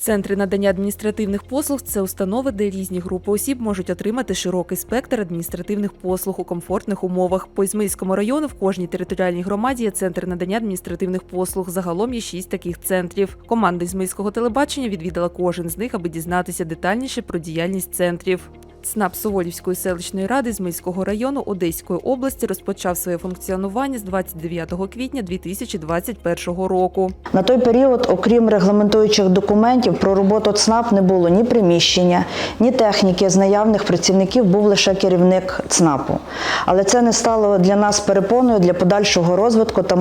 Центри надання адміністративних послуг це установи, де різні групи осіб можуть отримати широкий спектр адміністративних послуг у комфортних умовах. По Ізмильському району в кожній територіальній громаді є центр надання адміністративних послуг. Загалом є шість таких центрів. Команда Ізмильського телебачення відвідала кожен з них, аби дізнатися детальніше про діяльність центрів. ЦНАП Суворівської селищної ради Ізмаїльського району Одеської області розпочав своє функціонування з 29 квітня 2021 року. На той період, окрім регламентуючих документів, про роботу ЦНАП не було ні приміщення, ні техніки. З наявних працівників був лише керівник ЦНАПу. Але це не стало для нас перепоною для подальшого розвитку та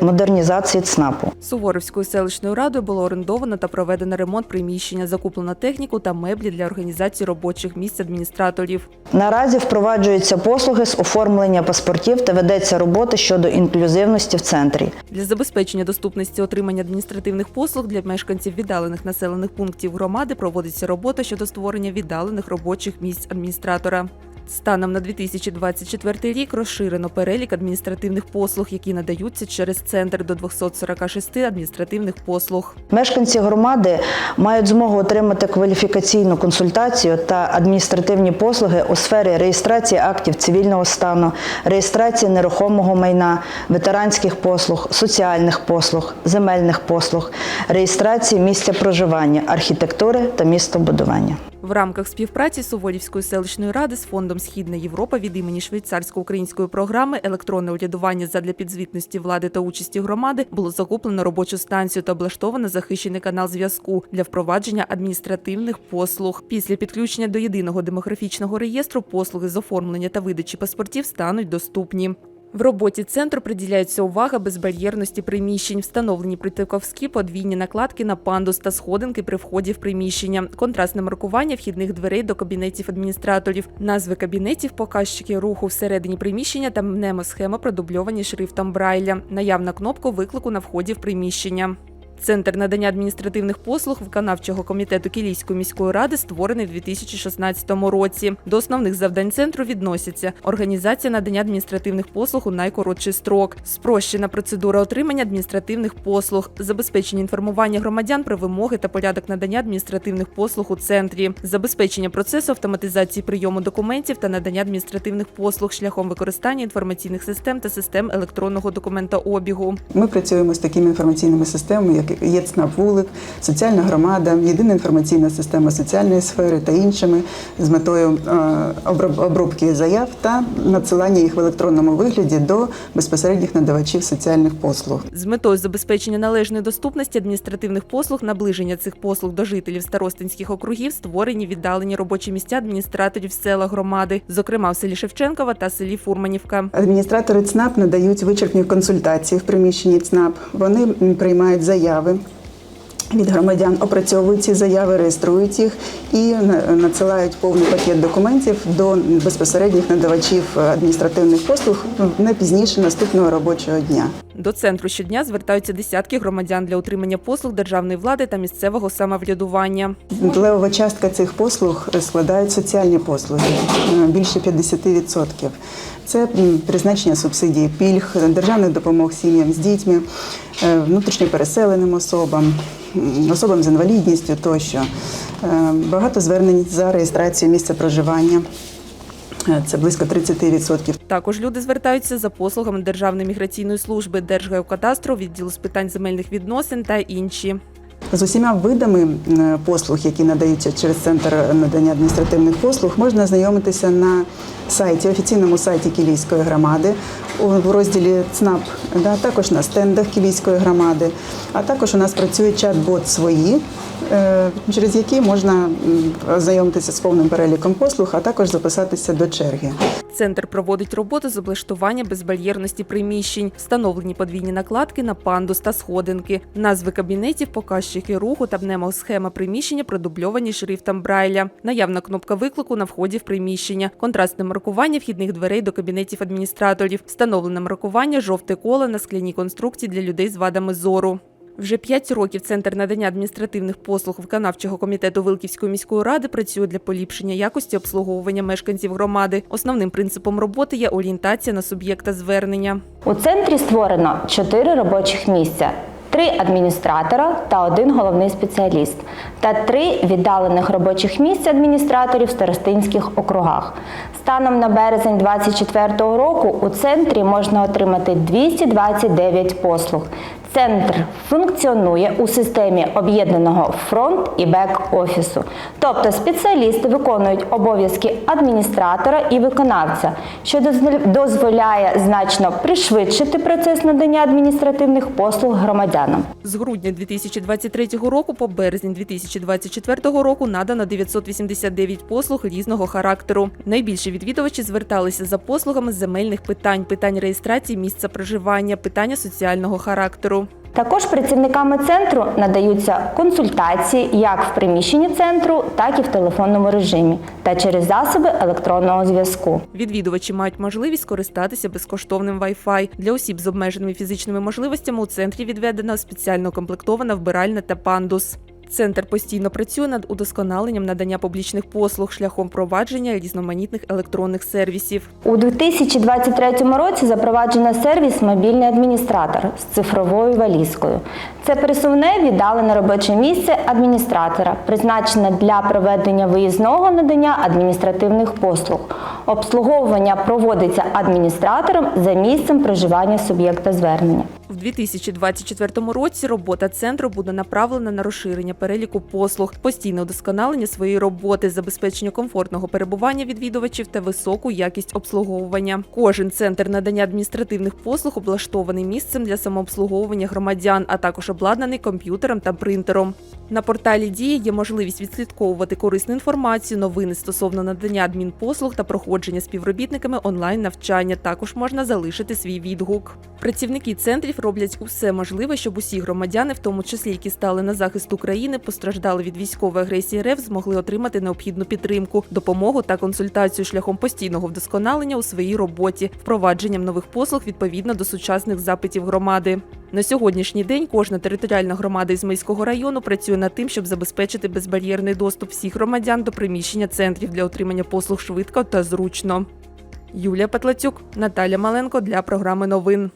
модернізації ЦНАПу. Суворовською селищною радою було орендовано та проведено ремонт приміщення, закуплено техніку та меблі для організації робочих місць адміністраторів. Наразі впроваджуються послуги з оформлення паспортів та ведеться робота щодо інклюзивності в центрі. Для забезпечення доступності отримання адміністративних послуг для мешканців віддалених населених пунктів громади проводиться робота щодо створення віддалених робочих місць адміністратора. Станом на 2024 рік розширено перелік адміністративних послуг, які надаються через центр до 246 адміністративних послуг. Мешканці громади мають змогу отримати кваліфікаційну консультацію та адміністративні послуги у сфері реєстрації актів цивільного стану, реєстрації нерухомого майна, ветеранських послуг, соціальних послуг, земельних послуг, реєстрації місця проживання, архітектури та містобудування. В рамках співпраці Суворівської селищної ради з фондом Східна Європа від імені швейцарсько-української програми електронне урядування задля підзвітності влади та участі громади було закуплено робочу станцію та облаштовано захищений канал зв'язку для впровадження адміністративних послуг. Після підключення до єдиного демографічного реєстру послуги з оформлення та видачі паспортів стануть доступні. В роботі центру приділяється увага безбар'єрності приміщень, встановлені притиковські подвійні накладки на пандус та сходинки при вході в приміщення, контрастне маркування вхідних дверей до кабінетів адміністраторів, назви кабінетів, показчики руху всередині приміщення та мнемосхема продубльовані шрифтом Брайля, наявна кнопка виклику на вході в приміщення. Центр надання адміністративних послуг виконавчого комітету Кілійської міської ради створений у 2016 році. До основних завдань центру відносяться організація надання адміністративних послуг у найкоротший строк, спрощена процедура отримання адміністративних послуг, забезпечення інформування громадян про вимоги та порядок надання адміністративних послуг у центрі, забезпечення процесу автоматизації прийому документів та надання адміністративних послуг шляхом використання інформаційних систем та систем електронного документообігу. Ми працюємо з такими інформаційними системами, як є Вулик, соціальна громада, єдина інформаційна система соціальної сфери та іншими з метою е, обробки заяв та надсилання їх в електронному вигляді до безпосередніх надавачів соціальних послуг. З метою забезпечення належної доступності адміністративних послуг, наближення цих послуг до жителів старостинських округів створені віддалені робочі місця адміністраторів села громади, зокрема в селі Шевченкова та селі Фурманівка. Адміністратори ЦНАП надають вичерпні консультації в приміщенні ЦНАП. Вони приймають заяви. 7th Від громадян опрацьовують ці заяви, реєструють їх і на- надсилають повний пакет документів до безпосередніх надавачів адміністративних послуг не пізніше наступного робочого дня. До центру щодня звертаються десятки громадян для отримання послуг державної влади та місцевого самоврядування. Левова частка цих послуг складають соціальні послуги е, більше 50%. Це призначення субсидій, пільг, державних допомог сім'ям з дітьми, е, внутрішньо переселеним особам, особам з інвалідністю тощо. Е, Багато звернень за реєстрацію місця проживання. Е, Це близько 30%. Також люди звертаються за послугами Державної міграційної служби, Держгеокадастру, відділу з питань земельних відносин та інші. З усіма видами послуг, які надаються через центр надання адміністративних послуг, можна знайомитися на сайті, офіційному сайті Кілійської громади в розділі ЦНАП, да, також на стендах Кілійської громади. А також у нас працює чат-бот свої, е, через які можна м, ознайомитися з повним переліком послуг, а також записатися до черги. Центр проводить роботу з облаштування безбар'єрності приміщень, встановлені подвійні накладки на пандус та сходинки, назви кабінетів, показчики руху та мнемосхема приміщення продубльовані шрифтом Брайля, наявна кнопка виклику на вході в приміщення, контрастне маркування вхідних дверей до кабінетів адміністраторів, встановлене маркування жовте коло на скляній конструкції для людей з вадами зору. Вже п'ять років Центр надання адміністративних послуг виконавчого комітету Вилківської міської ради працює для поліпшення якості обслуговування мешканців громади. Основним принципом роботи є орієнтація на суб'єкта звернення. У центрі створено чотири робочих місця. Три адміністратора та один головний спеціаліст. Та три віддалених робочих місця адміністраторів в старостинських округах. Станом на березень 2024 року у центрі можна отримати 229 послуг. Центр функціонує у системі об'єднаного фронт і бек-офісу. Тобто спеціалісти виконують обов'язки адміністратора і виконавця, що дозволя- дозволяє значно пришвидшити процес надання адміністративних послуг громадянам. З грудня 2023 року по березень 2024 року надано 989 послуг різного характеру. Найбільше відвідувачі зверталися за послугами з земельних питань, питань реєстрації місця проживання, питання соціального характеру. Також працівниками центру надаються консультації як в приміщенні центру, так і в телефонному режимі та через засоби електронного зв'язку. Відвідувачі мають можливість скористатися безкоштовним Wi-Fi. Для осіб з обмеженими фізичними можливостями у центрі відведена спеціально комплектована вбиральня та пандус. Центр постійно працює над удосконаленням надання публічних послуг шляхом впровадження різноманітних електронних сервісів. У 2023 році запроваджено сервіс Мобільний адміністратор з цифровою валізкою. Це пересувне віддалене робоче місце адміністратора, призначене для проведення виїзного надання адміністративних послуг. Обслуговування проводиться адміністратором за місцем проживання суб'єкта звернення. В 2024 році робота центру буде направлена на розширення переліку послуг, постійне удосконалення своєї роботи, забезпечення комфортного перебування відвідувачів та високу якість обслуговування. Кожен центр надання адміністративних послуг облаштований місцем для самообслуговування громадян, а також обладнаний комп'ютером та принтером. На порталі Дії є можливість відслідковувати корисну інформацію, новини стосовно надання адмінпослуг та проходження співробітниками онлайн навчання. Також можна залишити свій відгук. Працівники центрів роблять усе можливе, щоб усі громадяни, в тому числі які стали на захист України, постраждали від військової агресії РФ, змогли отримати необхідну підтримку, допомогу та консультацію шляхом постійного вдосконалення у своїй роботі, впровадженням нових послуг відповідно до сучасних запитів громади. На сьогоднішній день кожна територіальна громада Ізмаїльського району працює над тим, щоб забезпечити безбар'єрний доступ всіх громадян до приміщення центрів для отримання послуг швидко та зручно. Юлія Петлацюк, Наталя Маленко для програми новин.